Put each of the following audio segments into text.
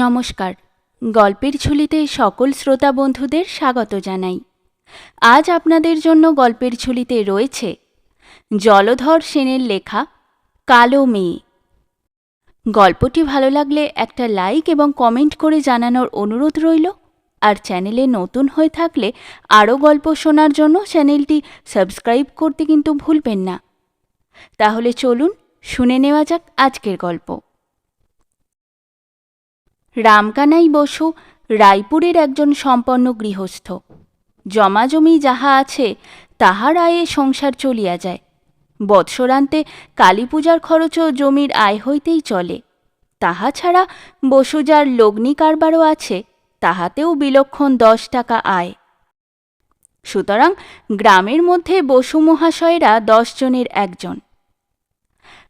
নমস্কার। গল্পের ঝুলিতে সকল শ্রোতা বন্ধুদের স্বাগত জানাই। আজ আপনাদের জন্য গল্পের ঝুলিতে রয়েছে জলধর সেনের লেখা কালো মেয়ে। গল্পটি ভালো লাগলে একটা লাইক এবং কমেন্ট করে জানানোর অনুরোধ রইল। আর চ্যানেলে নতুন হয়ে থাকলে আরও গল্প শোনার জন্য চ্যানেলটি সাবস্ক্রাইব করতে কিন্তু ভুলবেন না। তাহলে চলুন শুনে নেওয়া যাক আজকের গল্প। রামকানাই বসু রায়পুরের একজন সম্পন্ন গৃহস্থ। জমাজমি যাহা আছে তাহার আয়ে সংসার চলিয়া যায়। বৎসরান্তে কালী পূজার খরচও জমির আয় হইতেই চলে। তাহা ছাড়া বসু যার লগ্নি কারবারও আছে, তাহাতেও বিলক্ষণ দশ টাকা আয়। সুতরাং গ্রামের মধ্যে বসু মহাশয়েরা দশ জনের একজন।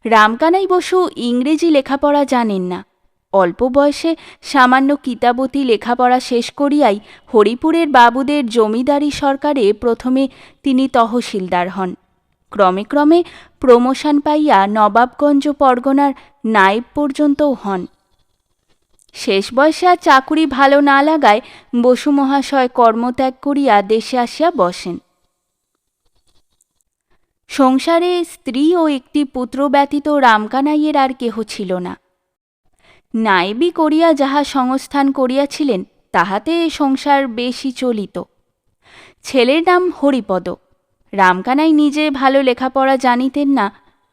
রামকানাই বসু ইংরেজি লেখাপড়া জানেন না। অল্প বয়সে সামান্য কিতাবতী লেখাপড়া শেষ করিয়াই হরিপুরের বাবুদের জমিদারি সরকারে প্রথমে তিনি তহসিলদার হন। ক্রমে ক্রমে প্রমোশন পাইয়া নবাবগঞ্জ পরগনার নায়েব পর্যন্তও হন। শেষ বয়সে আর চাকুরি ভালো না লাগায় বসু মহাশয় কর্মত্যাগ করিয়া দেশে আসিয়া বসেন। সংসারে স্ত্রী ও একটি পুত্র ব্যতীত রামকানাইয়ের আর কেহ ছিল না। নায়েবি করিয়া যাহা সংস্থান করিয়াছিলেন, তাহাতে সংসার বেশি চলিত। ছেলের নাম হরিপদ। রামকানাই নিজে ভালো লেখাপড়া জানিতেন না,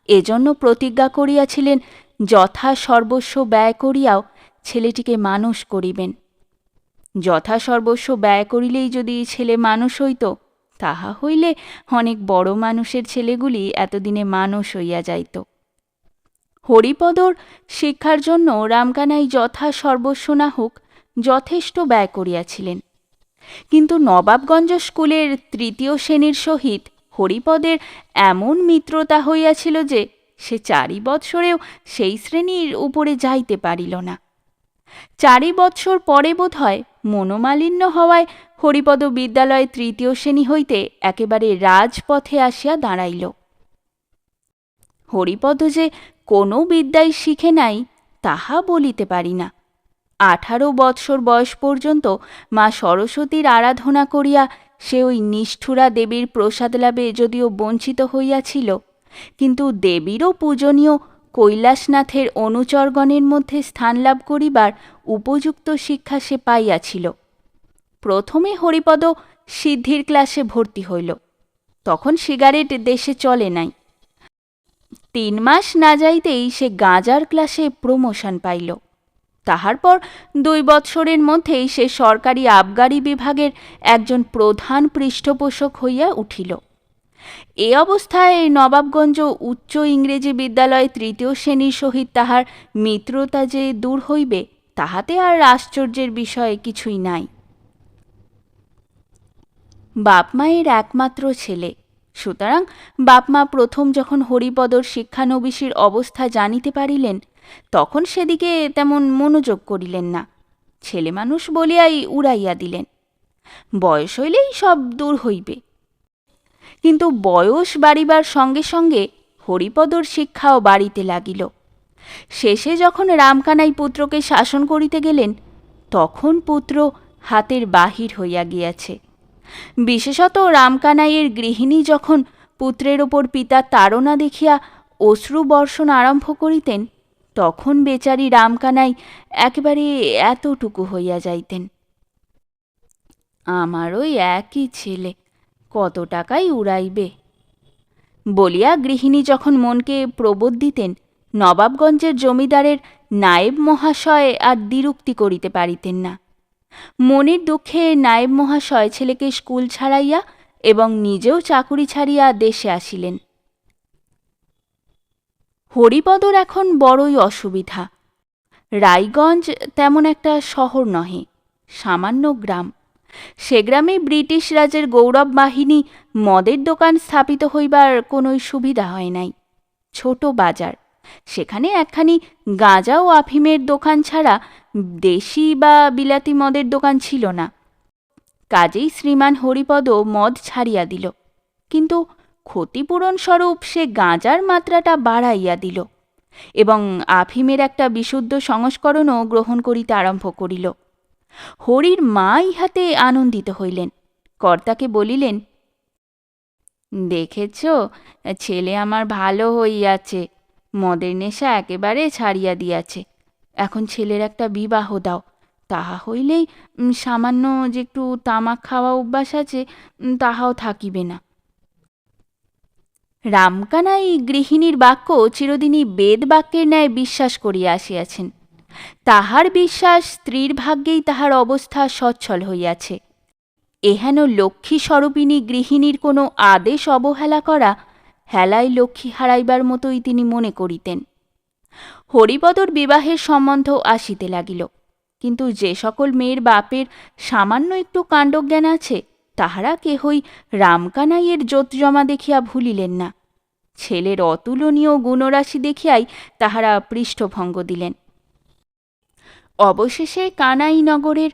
এজন্য প্রতিজ্ঞা করিয়াছিলেন, যথা সর্বস্ব ব্যয় করিয়াও ছেলেটিকে মানুষ করিবেন। যথা সর্বস্ব ব্যয় করিলেই যদি ছেলে মানুষ হইত, তাহা হইলে অনেক বড় মানুষের ছেলেগুলি এতদিনে মানুষ হইয়া যাইত। হরিপদর শিক্ষার জন্য রামকানাই যথা সর্বস্ব না হোক, যথেষ্ট ব্যয় করিয়াছিলেন। কিন্তু নবাবগঞ্জ স্কুলের তৃতীয় শ্রেণির সহিত হরিপদের এমন মিত্রতা হইয়াছিল যে, সে চারি বৎসরেও সেই শ্রেণির উপরে যাইতে পারিল না। চারি বৎসর পরে বোধ হয় মনোমালিন্য হওয়ায় হরিপদ বিদ্যালয়ে তৃতীয় শ্রেণি হইতে একেবারে রাজপথে আসিয়া দাঁড়াইল। হরিপদ যে কোনো বিদ্যাই শিখে নাই, তাহা বলিতে পারি না। আঠারো বৎসর বয়স পর্যন্ত মা সরস্বতীর আরাধনা করিয়া সে ওই নিষ্ঠুরা দেবীর প্রসাদ লাভে যদিও বঞ্চিত হইয়াছিল, কিন্তু দেবীরও পূজনীয় কৈলাসনাথের অনুচরগণের মধ্যে স্থান লাভ করিবার উপযুক্ত শিক্ষা সে পাইয়াছিল। প্রথমে হরিপদ সিদ্ধির ক্লাসে ভর্তি হইল, তখন সিগারেট দেশে চলে নাই। তিন মাস না যাইতেই সে গাঁজার ক্লাসে প্রমোশন পাইল। তাহার পর দুই বৎসরের মধ্যেই সে সরকারি আবগারি বিভাগের একজন প্রধান পৃষ্ঠপোষক হইয়া উঠিল। এ অবস্থায় নবাবগঞ্জ উচ্চ ইংরেজি বিদ্যালয় তৃতীয় শ্রেণির সহিত তাহার মিত্রতা যে দূর হইবে, তাহাতে আর আশ্চর্যের বিষয়ে কিছুই নাই। বাপ মায়ের একমাত্র ছেলে। সুতরাং বাপমা প্রথম যখন হরিপদর শিক্ষানবিশীর অবস্থা জানিতে পারিলেন, তখন সেদিকে তেমন মনোযোগ করিলেন না। ছেলে মানুষ বলিয়াই উড়াইয়া দিলেন। বয়স হইলেই সব দূর হইবে। কিন্তু বয়স বাড়িবার সঙ্গে সঙ্গে হরিপদর শিক্ষাও বাড়িতে লাগিল। শেষে যখন রামকানাই পুত্রকে শাসন করিতে গেলেন, তখন পুত্র হাতের বাহির হইয়া গিয়াছে। বিশেষত রামকানাইয়ের গৃহিণী যখন পুত্রের ওপর পিতার তাড়না দেখিয়া অশ্রু বর্ষণ আরম্ভ করিতেন, তখন বেচারি রামকানাই একেবারে এতটুকু হইয়া যাইতেন। আমার ওই একই ছেলে, কত টাকাই উড়াইবে? বলিয়া গৃহিণী যখন মনকে প্রবোধ দিতেন, নবাবগঞ্জের জমিদারের নায়েব মহাশয় আর দ্বিরুক্তি করিতে পারিতেন না। মনের দুঃখে নায়েব মহাশয় ছেলেকে স্কুল ছাড়াইয়া এবং নিজেও চাকুরি ছাড়িয়া দেশে আসিলেন। হরিপদর এখন বড়ই অসুবিধা। রায়গঞ্জ তেমন একটা শহর নহে, সামান্য গ্রাম। সে গ্রামে ব্রিটিশ রাজের গৌরব বাহিনী মদের দোকান স্থাপিত হইবার কোনোই সুবিধা হয় নাই, ছোট বাজার। সেখানে একখানি গাঁজা ও আফিমের দোকান ছাড়া দেশি বা বিলাতি মদের দোকান ছিল না। কাজেই শ্রীমান হরিপদ মদ ছাড়িয়া দিল। কিন্তু ক্ষতিপূরণ স্বরূপ সে গাঁজার মাত্রাটা বাড়াইয়া দিল এবং আফিমের একটা বিশুদ্ধ সংস্করণও গ্রহণ করিতে আরম্ভ করিল। হরির মা ইহাতে আনন্দিত হইলেন। কর্তাকে বলিলেন, দেখেছ, ছেলে আমার ভালো হইয়াছে। মদের নেশা একেবারে ছাড়িয়া দিয়াছে। এখন ছেলের একটা বিবাহ দাও। তাহা হইলেই সামান্য যে একটু তামাক খাওয়া অভ্যাস আছে তাহাও থাকিবে না। রামকানাই গৃহিণীর বাক্য চিরদিনই বেদ বাক্যের ন্যায় বিশ্বাস করিয়া আসিয়াছেন। তাহার বিশ্বাস স্ত্রীর ভাগ্যেই তাহার অবস্থা সচ্ছল হইয়াছে। এহেন লক্ষ্মী স্বরূপিণী গৃহিণীর কোনো আদেশ অবহেলা করা হেলায় লক্ষ্মী হারাইবার মতোই তিনি মনে করিতেন। হরিপদর বিবাহের সম্বন্ধ আসিতে লাগিল, কিন্তু যে সকল মেয়ের বাপের সামান্য একটু কাণ্ডজ্ঞান আছে, তাহারা কেহই রামকানাইয়ের জোতজমা দেখিয়া ভুলিলেন না। ছেলের অতুলনীয় গুণরাশি দেখিয়াই তাহারা পৃষ্ঠভঙ্গ দিলেন। অবশেষে কানাই নগরের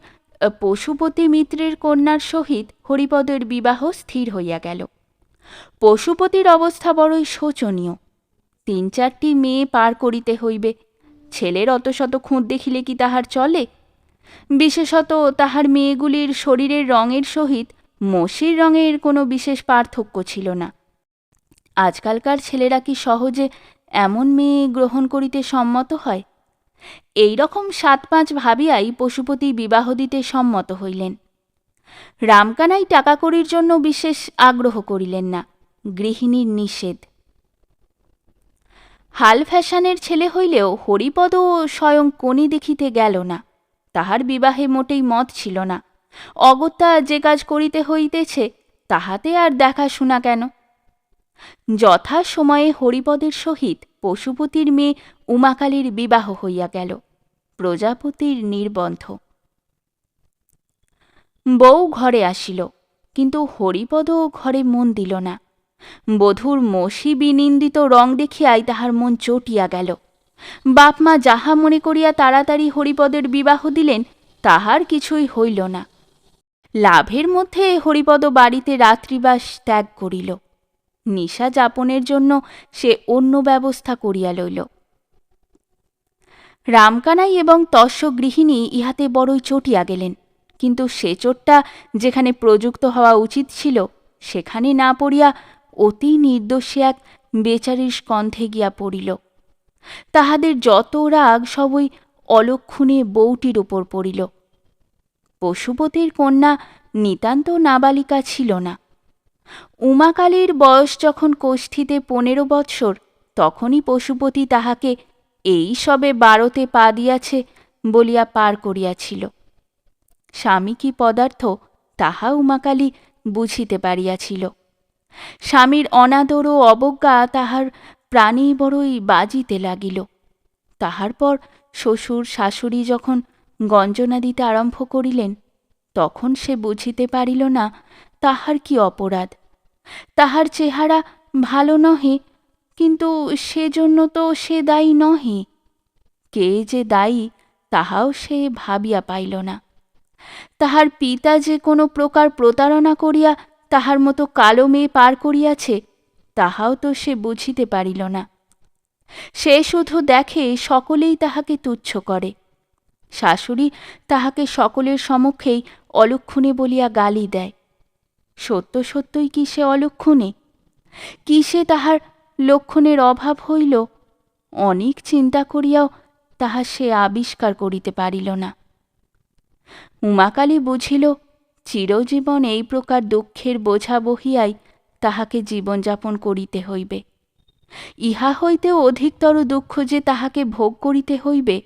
পশুপতি মিত্রের কন্যার সহিত হরিপদের বিবাহ স্থির হইয়া গেল। পশুপতির অবস্থা বড়ই শোচনীয়। তিন চারটি মেয়ে পার করিতে হইবে, ছেলের অত শত খুঁত দেখিলে কি তাহার চলে? বিশেষত তাহার মেয়েগুলির শরীরের রঙের সহিত মসির রঙের কোনো বিশেষ পার্থক্য ছিল না। আজকালকার ছেলেরা কি সহজে এমন মেয়ে গ্রহণ করিতে সম্মত হয়? এই রকম সাত পাঁচ ভাবিয়াই পশুপতি বিবাহ দিতে সম্মত হইলেন। রামকানাই টাকা কড়ির জন্য বিশেষ আগ্রহ করিলেন না, গৃহিণীর নিষেধ। হাল ফ্যাশনের ছেলে হইলেও হরিপদ স্বয়ং কনি দেখিতে গেল না, তাহার বিবাহে মোটেই মত ছিল না। অগত্যা যে কাজ করিতে হইতেছে, তাহাতে আর দেখাশোনা কেন? যথা সময়ে হরিপদের সহিত পশুপতির মেয়ে উমাকালীর বিবাহ হইয়া গেল, প্রজাপতির নির্বন্ধ। বউ ঘরে আসিল, কিন্তু হরিপদ ঘরে মন দিল না। বধূর মসি বিনিন্দিত রং দেখিয়াই তাহার মন চটিয়া গেল। বাপ মা যাহা মনে করিয়া তাড়াতাড়ি হরিপদের বিবাহ দিলেন, তাহার কিছুই হইল না। লাভের মধ্যে হরিপদ বাড়িতে রাত্রিবাস ত্যাগ করিল। নিশা যাপনের জন্য সে অন্য ব্যবস্থা করিয়া লইল। রামকানাই এবং তস্য গৃহিণী ইহাতে বড়ই চটিয়া গেলেন। কিন্তু সে চোটটা যেখানে প্রযুক্ত হওয়া উচিত ছিল, সেখানে না পড়িয়া অতি নির্দোষী এক বেচারির স্কন্ধে গিয়া পড়িল। তাহাদের যত রাগ সবই অলক্ষণে বউটির উপর পড়িল। পশুপতির কন্যা নিতান্ত নাবালিকা ছিল না। উমাকালীর বয়স যখন কোষ্ঠীতে পনেরো বৎসর, তখনই পশুপতি তাহাকে এই সবে বারোতে পা দিয়াছে বলিয়া পার করিয়াছিল। স্বামী কি পদার্থ, তাহা উমাকালী বুঝিতে পারিয়াছিল। স্বামীর অনাদর ও অবজ্ঞা তাহার প্রাণী বড়ই বাজিতে লাগিল। তাহার পর শ্বশুর, শাশুড়ি যখন গঞ্জনা দিতে আরম্ভ করিলেন, তখন সে বুঝিতে পারিল না তাহার কি অপরাধ। তাহার চেহারা ভালো নহে, কিন্তু সেজন্য তো সে দায়ী নহে। কে যে দায়ী, তাহাও সে ভাবিয়া পাইল না। তাহার পিতা যে কোনো প্রকার প্রতারণা করিয়া তাহার মতো কালো মেয়ে পার করিয়াছে, তাহাও তো সে বুঝিতে পারিল না। সে শুধু দেখে সকলেই তাহাকে তুচ্ছ করে। শাশুড়ি তাহাকে সকলের সমক্ষেই অলক্ষণে বলিয়া গালি দেয়। সত্য সত্যই কি সে অলক্ষণে? কি সে তাহার লক্ষণের অভাব হইল? অনেক চিন্তা করিয়াও তাহা সে আবিষ্কার করিতে পারিল না। উমাকালী বুঝিল, চিরজীবন এই প্রকার দুঃখের বোঝা বহিয়াই তাহাকে জীবনযাপন করিতে হইবে। ইহা হইতেও অধিকতর দুঃখ যে তাহাকে ভোগ করিতে হইবে,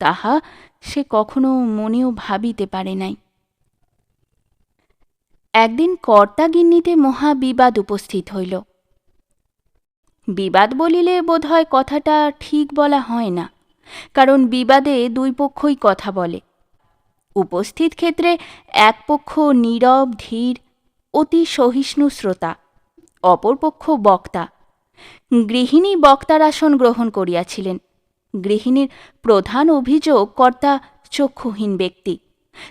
তাহা সে কখনো মনেও ভাবিতে পারে নাই। একদিন কর্তাগিন্নিতে মহা বিবাদ উপস্থিত হইল। বিবাদ বলিলে বোধহয় কথাটা ঠিক বলা হয় না, কারণ বিবাদে দুই পক্ষই কথা বলে। উপস্থিত ক্ষেত্রে এক পক্ষ নীরব, ধীর, অতি সহিষ্ণু শ্রোতা অপর পক্ষ বক্তা। গৃহিণী বক্তার আসন গ্রহণ করিয়াছিলেন। গৃহিণীর প্রধান অভিযোগ কর্তা চক্ষুহীন ব্যক্তি।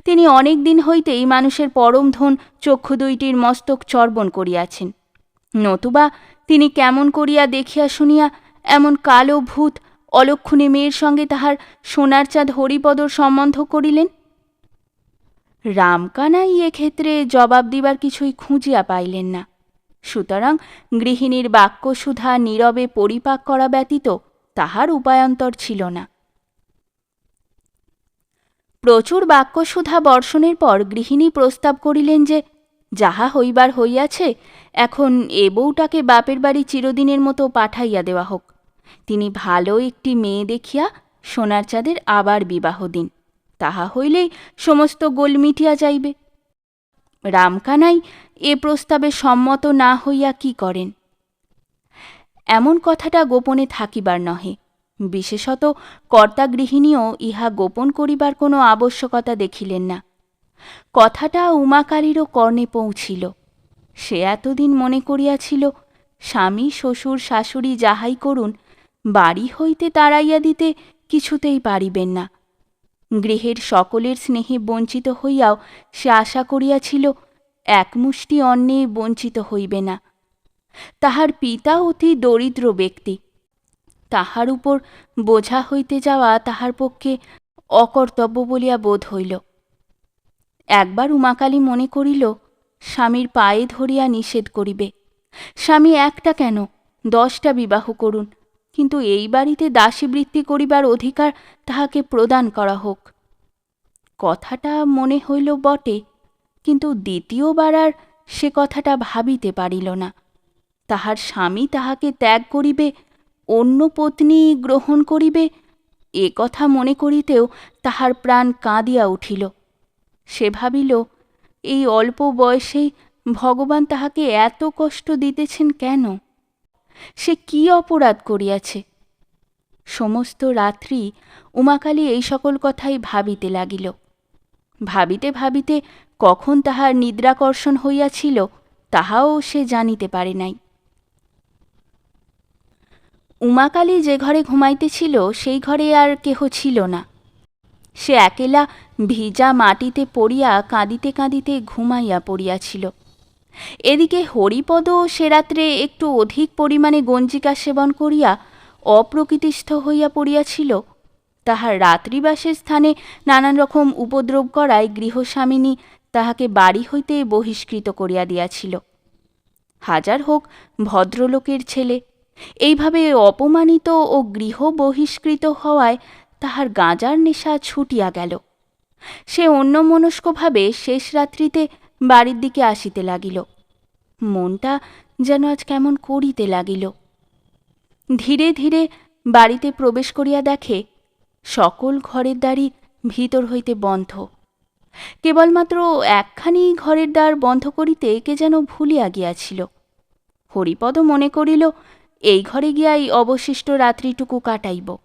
তিনি অনেক দিন হইতেই মানুষের পরম ধন চক্ষু দুইটির মস্তক চর্বণ করিয়াছেন। নতুবা তিনি কেমন করিয়া দেখিয়া শুনিয়া এমন কালো ভূত অলক্ষণে মেয়ের সঙ্গে তাহার সোনার চাঁদ হরিপদর সম্বন্ধ করিলেন? রামকানাই এক্ষেত্রে জবাব দিবার কিছুই খুঁজিয়া পাইলেন না। সুতরাং গৃহিণীর বাক্যসুধা নীরবে পরিপাক করা ব্যতীত তাহার উপায়ন্তর ছিল না। প্রচুর বাক্যসুধা বর্ষণের পর গৃহিণী প্রস্তাব করিলেন যে, যাহা হইবার হইয়াছে, এখন এ বউটাকে বাপের বাড়ি চিরদিনের মতো পাঠাইয়া দেওয়া হোক। তিনি ভালো একটি মেয়ে দেখিয়া সোনার চাঁদের আবার বিবাহ দিন। তাহা হইলেই সমস্ত গোল মিটিয়া যাইবে। রামকানাই এ প্রস্তাবে সম্মত না হইয়া কি করেন? এমন কথাটা গোপনে থাকিবার নহে। বিশেষত কর্তা গৃহিণীও ইহা গোপন করিবার কোনো আবশ্যকতা দেখিলেন না। কথাটা উমাকালীরও কর্ণে পৌঁছিল। সে এতদিন মনে করিয়াছিল, স্বামী, শ্বশুর, শাশুড়ি যাহাই করুন, বাড়ি হইতে তাড়াইয়া দিতে কিছুতেই পারিবেন না। গৃহের সকলের স্নেহে বঞ্চিত হইয়াও সে আশা করিয়াছিল, এক মুষ্টি অন্নে বঞ্চিত হইবে না। তাহার পিতা অতি দরিদ্র ব্যক্তি। তাহার উপর বোঝা হইতে যাওয়া তাহার পক্ষে অকর্তব্য বলিয়া বোধ হইল। একবার উমাকালী মনে করিল, স্বামীর পায়ে ধরিয়া নিষেধ করিবে। স্বামী একটা কেন? দশটা বিবাহ করুন। কিন্তু এই বাড়িতে দাসীবৃত্তি করিবার অধিকার তাহাকে প্রদান করা হোক। কথাটা মনে হইল বটে, কিন্তু দ্বিতীয়বার আর সে কথাটা ভাবিতে পারিল না। তাহার স্বামী তাহাকে ত্যাগ করিবে, অন্য পত্নী গ্রহণ করিবে, এ কথা মনে করিতেও তাহার প্রাণ কাঁদিয়া উঠিল। সে ভাবিল, এই অল্প বয়সেই ভগবান তাহাকে এত কষ্ট দিতেছেন কেন? সে কি অপরাধ করিয়াছে? সমস্ত রাত্রি উমাকালী এই সকল কথাই ভাবিতে লাগিল। ভাবিতে ভাবিতে কখন তাহার নিদ্রাকর্ষণ হইয়াছিল, তাহাও সে জানিতে পারে নাই। উমাকালী যে ঘরে ঘুমাইতেছিল, সেই ঘরে আর কেহ ছিল না। সে একেলা ভিজা মাটিতে পড়িয়া কাঁদিতে কাঁদিতে ঘুমাইয়া পড়িয়াছিল। এদিকে হরিপদ সে রাত্রে একটু অধিক পরিমাণে গঞ্জিকা সেবন করিয়া অপ্রকৃতিস্থ হইয়া পড়িয়াছিল। তাহার রাত্রিবাসের স্থানে নানান রকম উপদ্রব করায় গৃহস্বামিনী তাহাকে বাড়ি হইতে বহিষ্কৃত করিয়া দিয়াছিল। হাজার হোক ভদ্রলোকের ছেলে, এইভাবে অপমানিত ও গৃহ বহিষ্কৃত হওয়ায় তাহার গাঁজার নেশা ছুটিয়া গেল। সে অন্যমনস্কভাবে শেষ রাত্রিতে বাড়ির দিকে আসিতে লাগিল। মনটা যেন আজ কেমন করিতে লাগিল। ধীরে ধীরে বাড়িতে প্রবেশ করিয়া দেখে সকল ঘরের দ্বারই ভিতর হইতে বন্ধ। কেবলমাত্র একখানি ঘরের দ্বার বন্ধ করিতে কে যেন ভুলিয়া গিয়াছিল। হরিপদ মনে করিল, এই ঘরে গিয়াই অবশিষ্ট রাত্রিটুকু কাটাইব।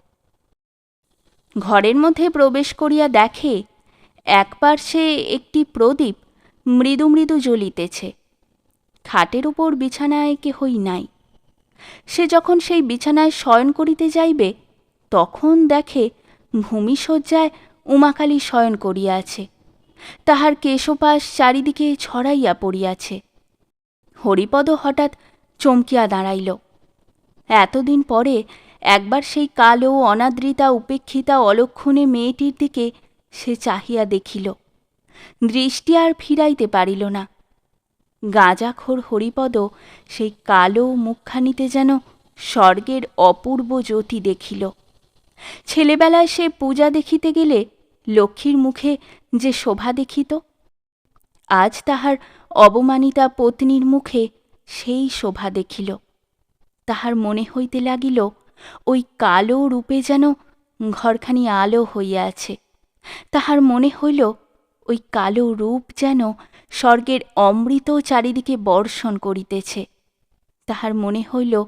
ঘরের মধ্যে প্রবেশ করিয়া দেখে এক পার্শ্বে একটি প্রদীপ মৃদু মৃদু জ্বলিতেছে। খাটের উপর বিছানায় কেহই নাই। সে যখন সেই বিছানায় শয়ন করিতে যাইবে, তখন দেখে ভূমিশয্যায় উমাকালী শয়ন করিয়াছে। তাহার কেশপাশ চারিদিকে ছড়াইয়া পড়িয়াছে। হরিপদ হঠাৎ চমকিয়া দাঁড়াইল। এতদিন পরে একবার সেই কালো অনাদৃতা উপেক্ষিতা অলক্ষণে মেয়েটির দিকে সে চাহিয়া দেখিল। দৃষ্টি আর ফিরাইতে পারিল না। গাঁজাখোর হরিপদ সেই কালো মুখখানিতে যেন স্বর্গের অপূর্ব জ্যোতি দেখিল। ছেলেবেলায় সে পূজা দেখিতে গেলে লক্ষ্মীর মুখে যে শোভা দেখিত, আজ তাহার অবমানিতা পত্নীর মুখে সেই শোভা দেখিল। তাহার মনে হইতে লাগিল, ওই কালো রূপে যেন ঘরখানি আলো হইয়া আছে। তাহার মনে হইল ওই কালো রূপ যেন স্বর্গের অমৃত চারিদিকে বর্ষণ করিতেছে। তাহার মনে হইল,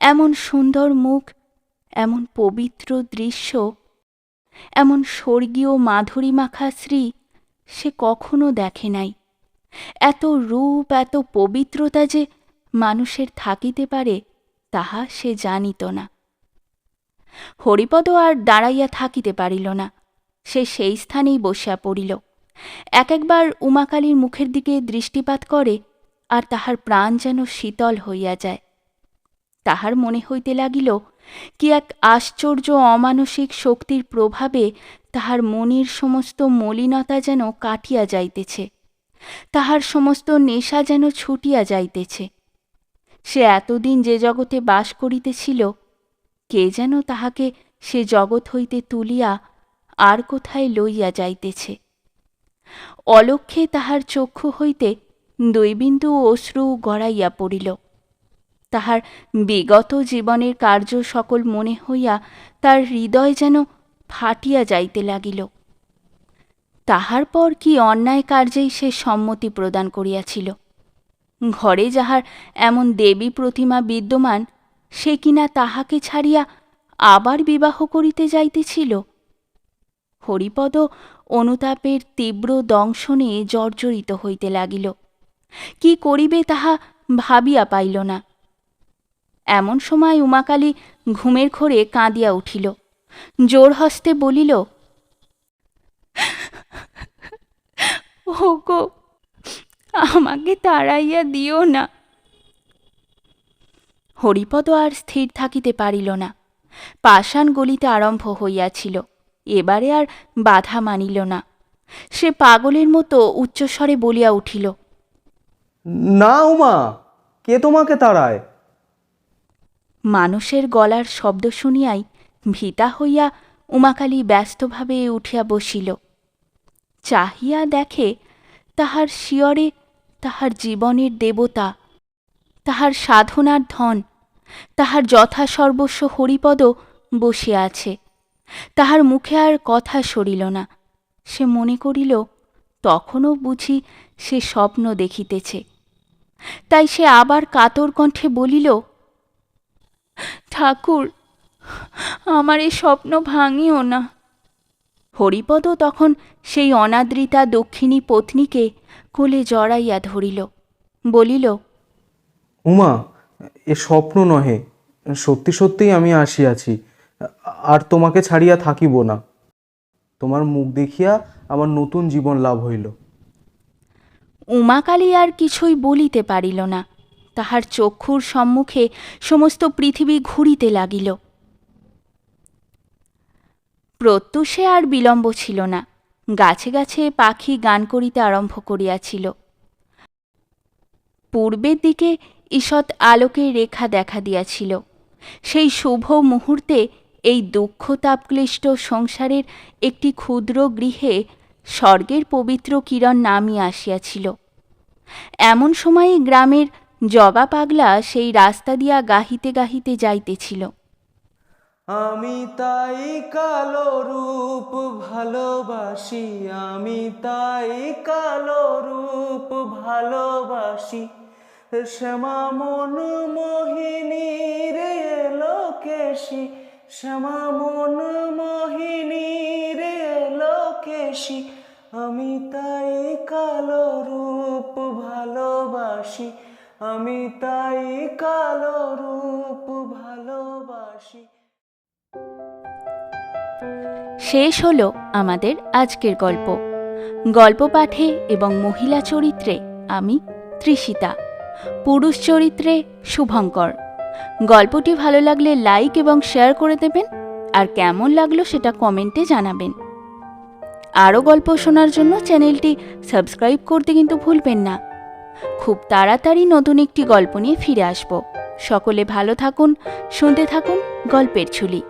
এমন সুন্দর মুখ, এমন পবিত্র দৃশ্য, এমন স্বর্গীয় মাধুরী মাখা শ্রী সে কখনো দেখে নাই। এত রূপ, এত পবিত্রতা যে মানুষের থাকিতে পারে তাহা সে জানিত না। হরিপদ আর দাঁড়াইয়া থাকিতে পারিল না। সে সেই স্থানেই বসিয়া পড়িল। এক একবার উমাকালীর মুখের দিকে দৃষ্টিপাত করে আর তাহার প্রাণ যেন শীতল হইয়া যায়। তাহার মনে হইতে লাগিল, কি এক আশ্চর্য অমানসিক শক্তির প্রভাবে তাহার মনের সমস্ত মলিনতা যেন কাটিয়া যাইতেছে, তাহার সমস্ত নেশা যেন ছুটিয়া যাইতেছে। সে এতদিন যে জগতে বাস করিতেছিল, কে যেন তাহাকে সে জগৎ হইতে তুলিয়া আর কোথায় লইয়া যাইতেছে। অলক্ষে তাহার চক্ষু হইতে দৈবিন্দু অশ্রু গড়াইয়া পড়িল। তাহার বিগত জীবনের কার্য সকল মনে হইয়া তার হৃদয় যেন ফাটিয়া যাইতে লাগিল। তাহার পর কি অন্যায় কার্যেই সে সম্মতি প্রদান করিয়াছিল? ঘরে যাহার এমন দেবী প্রতিমা বিদ্যমান, সে কিনা তাহাকে ছাড়িয়া আবার বিবাহ করিতে যাইতেছিল? হরিপদ অনুতাপের তীব্র দংশনে জর্জরিত হইতে লাগিল। কি করিবে তাহা ভাবিয়া পাইল না। এমন সময় উমাকালী ঘুমের ঘোরে কাঁদিয়া উঠিল। জোর হস্তে বলিল, ওগো, আমাকে তাড়াইয়া দিও না। হরিপদ আর স্থির থাকিতে পারিল না। পাষাণ গলিতে আরম্ভ হইয়াছিল। এবারে আর বাধা মানিল না। সে পাগলের মতো উচ্চস্বরে বলিয়া উঠিল না উমা কে তোমাকে তাড়ায়? মানুষের গলার শব্দ শুনিয়াই ভীতা হইয়া উমাকালী ব্যস্তভাবে উঠিয়া বসিল। চাহিয়া দেখে তাহার শিয়রে তাহার জীবনের দেবতা তাহার সাধনার ধন তাহার যথাসর্বস্ব হরিপদ বসিয়া আছে। তাহার মুখে আর কথা সরিল না। সে মনে করিল, তখনও বুঝি সে স্বপ্ন দেখিতেছে। তাই সে আবার কাতর কণ্ঠে বলিল, ঠাকুর, আমার এই স্বপ্ন ভাঙিও না। হরিপদ তখন সেই অনাদৃতা দক্ষিণী পত্নীকে কোলে জড়াইয়া ধরিল, বলিল, উমা, এ স্বপ্ন নহে, সত্যি সত্যিই আমি আসিয়াছি। আর তোমাকে ছাড়িয়া থাকিব না। তোমার মুখ দেখিয়া আমার নতুন জীবন লাভ হইল। উমাকালী আর কিছুই বলিতে পারিল না। তাহার চক্ষুর সম্মুখে সমস্ত পৃথিবী ঘুরিতে লাগিল। প্রত্যুষে আর বিলম্ব ছিল না। গাছে গাছে পাখি গান করিতে আরম্ভ করিয়াছিল। পূর্বের দিকে ঈষৎ আলোকের রেখা দেখা দিয়াছিল। সেই শুভ মুহূর্তে এই দুঃখতাপক্লিষ্ট সংসারের একটি ক্ষুদ্র গৃহে স্বর্গের পবিত্র কিরণ নামিয়া আসিয়াছিল। এমন সময়ে গ্রামের জগা পাগলা সেই রাস্তা দিয়া গাহিতে গাহিতে যাইতেছিল। আমি তাই কালো রূপ ভালোবাসি, আমি তাই কালো রূপ ভালোবাসি। শ্যামা মন মোহিনী রে লোকেশি শ্যামা মন মোহিনী রে লোকেশি, আমি তাই কালো রূপ ভালোবাসি, আমি তাই কালো রূপ ভালোবাসি। শেষ হলো আমাদের আজকের গল্প। গল্প পাঠে এবং মহিলা চরিত্রে আমি তৃষিতা পুরুষ চরিত্রে শুভঙ্কর। গল্পটি ভালো লাগলে লাইক এবং শেয়ার করে দেবেন। আর কেমন লাগল সেটা কমেন্টে জানাবেন। আরও গল্প শোনার জন্য চ্যানেলটি সাবস্ক্রাইব করতে কিন্তু ভুলবেন না। খুব তাড়াতাড়ি নতুন একটি গল্প নিয়ে ফিরে আসব। সকলে ভালো থাকুন, শুনতে থাকুন গল্পের ঝুলি।